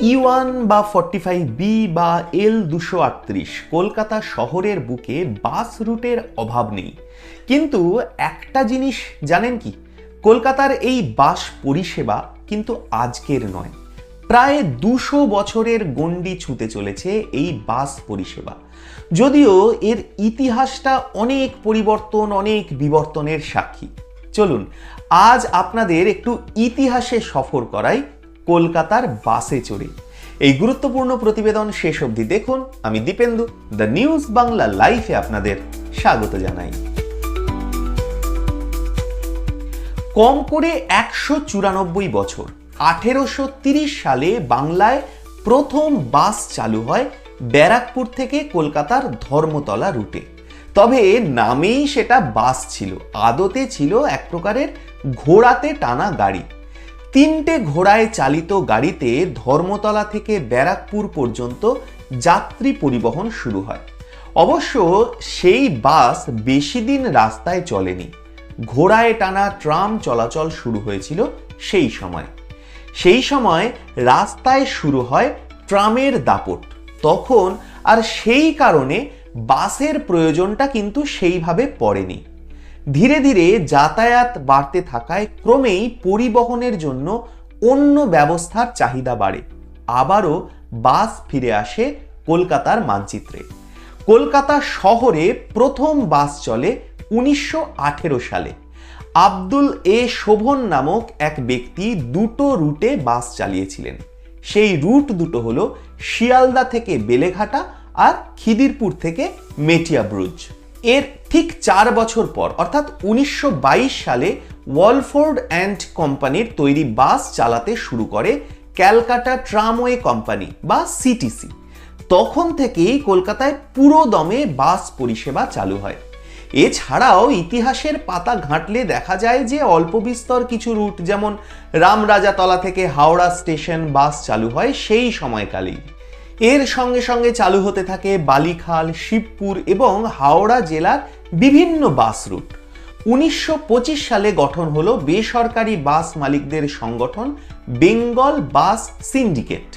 ই one বা forty five B বা L দুশো আটত্রিশ কলকাতা শহরের বুকে বাস রুটের অভাব নেই। কিন্তু একটা জিনিস জানেন কি? কলকাতার এই বাস পরিষেবা কিন্তু আজকের নয়। প্রায় দুশো বছরের গণ্ডি ছুঁতে চলেছে এই বাস পরিষেবা। যদিও এর ইতিহাসটা অনেক পরিবর্তন, অনেক বিবর্তনের সাক্ষী। চলুন, আজ আপনাদের একটু ইতিহাসে সফর করাই কলকাতার বাসে চড়ে। এই গুরুত্বপূর্ণ প্রতিবেদন শেষ অবধি দেখুন। আমি দীপেন্দু, দ্য নিউজ বাংলা লাইফে আপনাদের স্বাগত জানাই। কম করে একশো চুরানব্বই বছর, আঠেরোশো সালে বাংলায় প্রথম বাস চালু হয় ব্যারাকপুর থেকে কলকাতার ধর্মতলা রুটে। তবে নামেই সেটা বাস ছিল, আদতে ছিল এক প্রকারের ঘোড়াতে টানা গাড়ি। তিনটে ঘোড়ায় চালিত গাড়িতে ধর্মতলা থেকে ব্যারাকপুর পর্যন্ত যাত্রী পরিবহন শুরু হয়। অবশ্য সেই বাস বেশি দিন রাস্তায় চলেনি। ঘোড়ায় টানা ট্রাম চলাচল শুরু হয়েছিল সেই সময়। সেই সময় রাস্তায় শুরু হয় ট্রামের দাপট। তখন আর সেই কারণে বাসের প্রয়োজনটা কিন্তু সেইভাবে পড়েনি। ধীরে ধীরে যাতায়াত বাড়তে থাকায় ক্রমেই পরিবহনের জন্য অন্য ব্যবস্থার চাহিদা বাড়ে। আবারও বাস ফিরে আসে কলকাতার মানচিত্রে। কলকাতা শহরে প্রথম বাস চলে উনিশশো আঠেরো সালে। আব্দুল এ শোভন নামক এক ব্যক্তি দুটো রুটে বাস চালিয়েছিলেন। সেই রুট দুটো হলো শিয়ালদা থেকে বেলেঘাটা আর খিদিরপুর থেকে মেটিয়া ব্রুজ। এর ঠিক চার বছর পর, অর্থাৎ উনিশশো বাইশ সালে ওয়ালফোর্ড অ্যান্ড কোম্পানির তৈরি বাস চালাতে শুরু করে ক্যালকাটা ট্রামওয়ে কোম্পানি বা সিটিসি। তখন থেকেই কলকাতায় পুরো দমে বাস পরিষেবা চালু হয়। এছাড়াও ইতিহাসের পাতা ঘাঁটলে দেখা যায় যে অল্প বিস্তর কিছু রুট, যেমন রামরাজাতলা থেকে হাওড়া স্টেশন বাস চালু হয় সেই সময়কালেই। এর সঙ্গে সঙ্গে চালু হতে থাকে বালিখাল, শিবপুর এবং হাওড়া জেলার বিভিন্ন বাস রুট। উনিশশো পঁচিশ সালে গঠন হলো বেসরকারি বাস মালিকদের সংগঠন, বেঙ্গল বাস সিন্ডিকেট।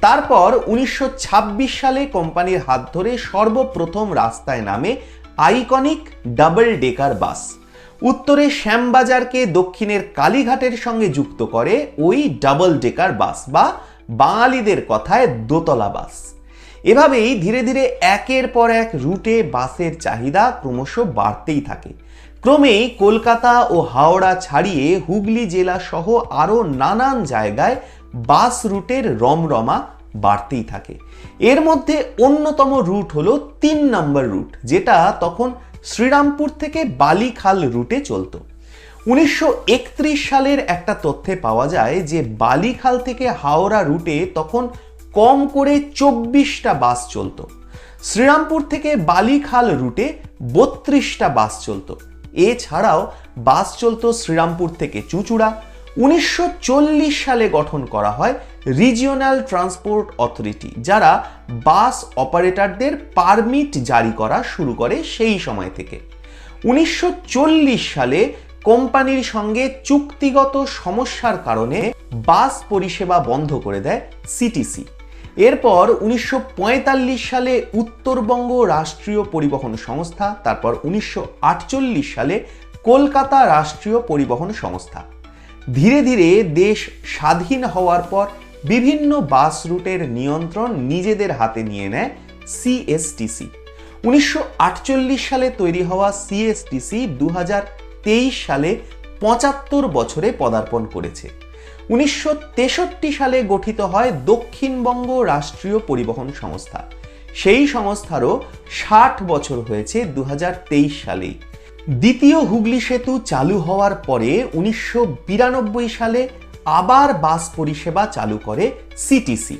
তারপর উনিশশো ছাব্বিশ সালে কোম্পানির হাত ধরে সর্বপ্রথম রাস্তায় নামে আইকনিক ডাবল ডেকার বাস। উত্তরে শ্যামবাজারকে দক্ষিণের কালীঘাটের সঙ্গে যুক্ত করে ওই ডাবল ডেকার বাস বা বাঙালিদের কথায় দোতলা বাস। এভাবেই ধীরে ধীরে একের পর এক রুটে বাসের চাহিদা ক্রমশ বাড়তেই থাকে। ক্রমেই কলকাতা ও হাওড়া ছাড়িয়ে হুগলি জেলা সহ আরও নানান জায়গায় বাস রুটের রমরমা বাড়তেই থাকে। এর মধ্যে অন্যতম রুট হল তিন নম্বর রুট, যেটা তখন শ্রীরামপুর থেকে বালিখাল রুটে চলতো। উনিশশো একত্রিশ সালের একটা তথ্যে পাওয়া যায় যে বালিখাল থেকে হাওড়া রুটে তখন কম করে চব্বিশটা বাস চলতো। শ্রীরামপুর থেকে বালিখাল রুটে বত্রিশটা বাস চলতো। এছাড়াও বাস চলতো শ্রীরামপুর থেকে চুঁচুড়া। উনিশশো সালে গঠন করা হয় রিজিওনাল ট্রান্সপোর্ট অথরিটি, যারা বাস অপারেটরদের পারমিট জারি করা শুরু করে সেই সময় থেকে। উনিশশো চল্লিশ সালে কোম্পানির সঙ্গে চুক্তিগত সমস্যার কারণে বাস পরিষেবা বন্ধ করে দেয় সিটিসি। এরপর উনিশশো পঁয়তাল্লিশ সালে উত্তরবঙ্গ রাষ্ট্রীয় পরিবহন সংস্থা, তারপর উনিশশো আটচল্লিশ সালে কলকাতা রাষ্ট্রীয় পরিবহন সংস্থা। ধীরে ধীরে দেশ স্বাধীন হওয়ার পর বিভিন্ন বাস রুটের নিয়ন্ত্রণ নিজেদের হাতে নিয়ে নেয় সিএসটিসি। উনিশশো আটচল্লিশ সালে তৈরি হওয়া সিএসটিসি দু হাজার সালে পঁচাত্তর বছরে পদার্পণ করেছে। উনিশশো তেষট্টি সালে গঠিত হয় দক্ষিণবঙ্গ রাষ্ট্রীয় পরিবহন সংস্থা। সেই সংস্থারও ষাট বছর হয়েছে দু সালেই দ্বিতীয় হুগলি সেতু চালু হওয়ার পরে উনিশশো বিরানব্বই সালে আবার বাস পরিষেবা চালু করে সিটিসি।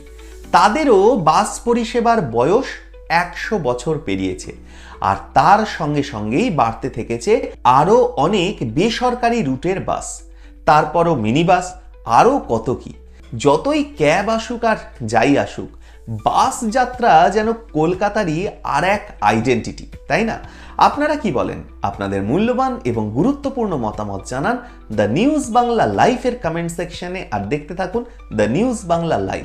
তাদেরও বাস পরিষেবার বয়স একশো বছর পেরিয়েছে। আর তার সঙ্গে সঙ্গেই বাড়তে থেকেছে আরও অনেক বেসরকারি রুটের বাস। তারপরও মিনি বাস আরও কত কি। যতই ক্যাব আসুক আর যাই আসুক, বাস যাত্রা যেন কলকাতারই আর এক আইডেন্টিটি তাই না? আপনারা কি বলেন? আপনাদের মূল্যবান এবং গুরুত্বপূর্ণ মতামত জানান দ্য নিউজ বাংলা লাইফের কমেন্ট সেকশনে আর দেখতে থাকুন দ্য নিউজ বাংলা লাইভ